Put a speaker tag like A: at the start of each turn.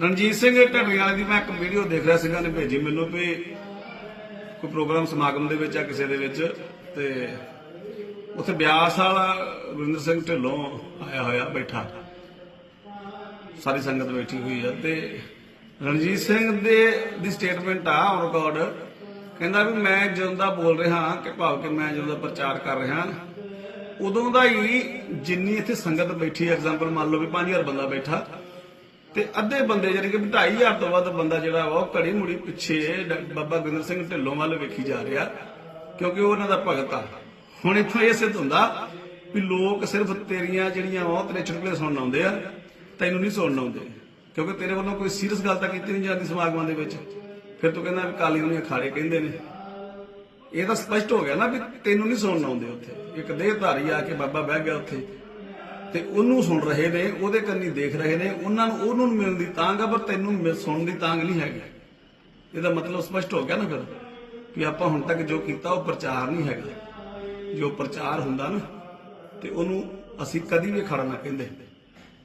A: ਰਣਜੀਤ ਸਿੰਘ ਢੱਡਰੀਆਂ ਵਾਲੇ ਦੀ ਮੈਂ ਇੱਕ ਵੀਡੀਓ ਦੇਖ ਰਿਹਾ ਸੀਗਾ ਨੇ ਭੇਜੀ ਮੈਨੂੰ ਵੀ ਕੋਈ ਪ੍ਰੋਗਰਾਮ ਸਮਾਗਮ ਦੇ ਵਿੱਚ ਆ ਕਿਸੇ ਦੇ ਵਿੱਚ ਤੇ ਉੱਥੇ ਬਿਆਸ ਵਾਲਾ ਗੁਰਿੰਦਰ ਸਿੰਘ ਢਿੱਲੋਂ ਆਇਆ ਹੋਇਆ, ਬੈਠਾ। ਸਾਰੀ ਸੰਗਤ ਬੈਠੀ ਹੋਈ ਆ ਤੇ ਰਣਜੀਤ ਸਿੰਘ ਦੇ, ਦੀ ਸਟੇਟਮੈਂਟ ਆ ਔਨ ਰਿਕਾਰਡ ਕਹਿੰਦਾ ਵੀ ਮੈਂ ਜਦੋਂ ਦਾ ਬੋਲ ਰਿਹਾ ਕਿ ਭਾਵ ਕਿ ਮੈਂ ਜਦੋਂ ਦਾ ਪ੍ਰਚਾਰ ਕਰ ਰਿਹਾ ਉਦੋਂ ਦਾ ਹੀ ਜਿੰਨੀ ਇੱਥੇ ਸੰਗਤ ਬੈਠੀ ਐਗਜ਼ਾਮਪਲ ਮੰਨ ਲਓ ਵੀ 5000 ਬੰਦਾ ਬੈਠਾ। ਤੇ ਅੱਧੇ ਬੰਦੇ ਜਿਹੜੇ ਕਿ 2500 ਤੋਂ ਵੱਧ ਬੰਦਾ ਜਿਹੜਾ ਉਹ ਘੜੀ ਮੁੜੀ ਪਿੱਛੇ ਬਾਬਾ ਗੁਰਿੰਦਰ ਸਿੰਘ ਢਿੱਲੋਂ ਵੱਲ ਵੇਖੀ ਜਾ ਰਿਹਾ, ਕਿਉਂਕਿ ਉਹ ਉਹਨਾਂ ਦਾ ਭਗਤ ਆ। ਹੁਣ ਇੱਥੋਂ ਇਹ ਸਿੱਧ ਹੁੰਦਾ ਵੀ ਲੋਕ ਸਿਰਫ ਤੇਰੀਆਂ ਜਿਹੜੀਆਂ ਉਹ ਤੇਰੇ ਚੁਟਕਲੇ ਸੁਣਨ ਆਉਂਦੇ ਆ, ਤੈਨੂੰ ਨਹੀਂ ਸੁਣਨ ਆਉਂਦੇ, ਕਿਉਂਕਿ ਤੇਰੇ ਵੱਲੋਂ ਕੋਈ ਸੀਰੀਅਸ ਗੱਲ ਤਾਂ ਕੀਤੀ ਨਹੀਂ ਜਾਂਦੀ ਸਮਾਗਮਾਂ ਦੇ ਵਿੱਚ। ਫਿਰ ਤੂੰ ਕਹਿੰਦਾ ਵੀ ਕਾਲੀ ਨੂੰ ਅਖਾੜੇ ਕਹਿੰਦੇ ਨੇ। ਇਹ ਤਾਂ ਸਪਸ਼ਟ ਹੋ ਗਿਆ ਨਾ ਵੀ ਤੈਨੂੰ ਨਹੀਂ ਸੁਣਨ ਆਉਂਦੇ ਉੱਥੇ। ਇੱਕ ਦੇਹਧਾਰੀ ਆ ਕੇ ਬਾਬਾ ਬਹਿ ਗਿਆ ਉੱਥੇ। ਤੇ ਉਹਨੂੰ ਸੁਣ ਰਹੇ ਨੇ, ਉਹਦੇ ਕੰਨੀ ਦੇਖ ਰਹੇ ਨੇ, ਉਹਨਾਂ ਨੂੰ, ਉਹਨੂੰ ਮਿਲਣ ਦੀ ਤਾਂਗ ਆ, ਪਰ ਤੈਨੂੰ ਮਿਲ- ਸੁਣਨ ਦੀ ਤਾਂਗ ਨਹੀਂ ਹੈਗੀ। ਇਹਦਾ ਮਤਲਬ ਸਪਸ਼ਟ ਹੋ ਗਿਆ ਨਾ ਫਿਰ ਵੀ ਆਪਾਂ ਹੁਣ ਤੱਕ ਜੋ ਕੀਤਾ, ਉਹ ਪ੍ਰਚਾਰ ਨਹੀਂ ਹੈਗਾ। ਜੋ ਪ੍ਰਚਾਰ ਹੁੰਦਾ ਨਾ, ਤੇ ਉਹਨੂੰ ਅਸੀਂ ਕਦੀ ਵੀ ਖੜਾ ਨਾ ਕਹਿੰਦੇ।